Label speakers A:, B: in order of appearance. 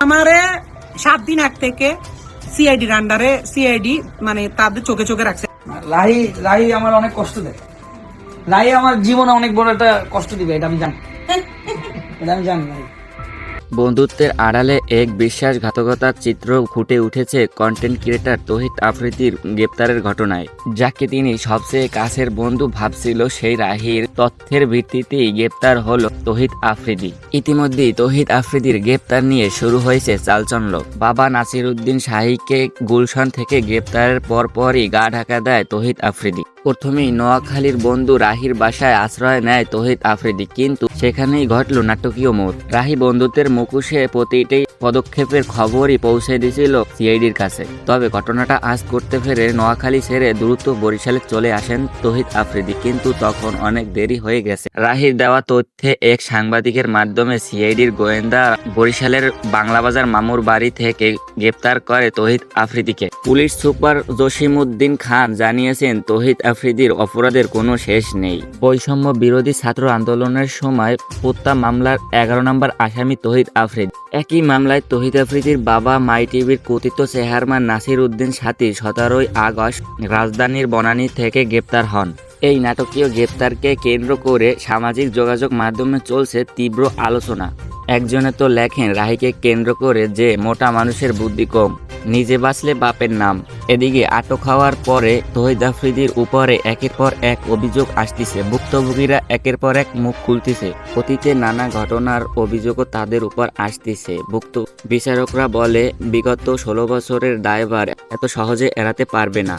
A: আমারে সাত দিন আগ থেকে সিআইডির আন্ডারে সিআইডি মানে তাদের চোখে চোখে রাখছে।
B: লাহি লাহি আমার অনেক কষ্ট দেয়। লাহি আমার জীবনে অনেক বড় একটা কষ্ট দিবে এটা আমি জানি। এটা আমি জানি।
C: বন্ধুত্বের আড়ালে এক বিশ্বাসঘাতকতার চিত্র ফুটে উঠেছে কন্টেন্ট ক্রিয়েটার তহিদ আফ্রিদির গ্রেপ্তারের ঘটনায়। যাকে তিনি সবচেয়ে কাছের বন্ধু ভাবছিল সেই রাহির তথ্যের ভিত্তিতেই গ্রেপ্তার হল তহিদ আফ্রিদি। ইতিমধ্যেই তহিদ আফ্রিদির গ্রেপ্তার নিয়ে শুরু হয়েছে চালচলন। বাবা নাসির উদ্দিন শাহীকে গুলশান থেকে গ্রেপ্তারের পরপরই গা ঢাকা দেয় তহিদ আফ্রিদি। প্রথমেই নোয়াখালীর বন্ধু রাহির বাসায় আশ্রয় নেয় তহিদ আফ্রিদি, কিন্তু সেখানেই ঘটল নাটকীয় মোড় রাহি বন্ধুত্বের মুখোশে প্রতিটি পদক্ষেপের খবরই পৌঁছে দিয়েছিল সিআইডির কাছে। তবে ঘটনাটা আজ করতে ফেরে নোয়াখালী ছেড়ে দ্রুত বরিশালে চলে আসেন তহিদ আফ্রিদি। কিন্তু তখন অনেক দেরি হয়ে গেছে। রাহির দেওয়া তথ্যে এক সাংবাদিকের মাধ্যমে সিআইডির গোয়েন্দা বরিশালের বাংলাবাজার মামুর বাড়ি থেকে গ্রেপ্তার করে তহিদ আফ্রিদিকে। পুলিশ সুপার জসিমউদ্দিন খান জানিয়েছেন, তহিদ আফ্রিদির অপরাধের কোনো শেষ নেই। বৈষম্য বিরোধী ছাত্র আন্দোলনের সময় হত্যা মামলার এগারো নম্বর আসামি তহিদ আফ্রিদ। একই মামলায় তহিদ আফ্রিদির বাবা মাই টিভির কথিত চেহারমান নাসির উদ্দিন সাথী সতেরোই আগস্ট রাজধানীর বনানী থেকে গ্রেপ্তার হন। এই নাটকীয় গ্রেপ্তারকে কেন্দ্র করে সামাজিক যোগাযোগ মাধ্যমে চলছে তীব্র আলোচনা। একজনে তো লেখেন, রাহিকে কেন্দ্র করে যে মোটা মানুষের বুদ্ধি কম। নিজে বাঁচলে বাপের নাম। এদিকে আটক হওয়ার পরে তহিদ আফ্রিদির উপরে একের পর এক অভিযোগ আসতেছে। ভুক্তভোগীরা একের পর এক মুখ খুলতেছে। অতীতে নানা ঘটনার অভিযোগও তাদের উপর আসতেছে। ভুক্ত বিচারকরা বলে, বিগত ষোলো বছরের দায়ভার এত সহজে এড়াতে পারবে না।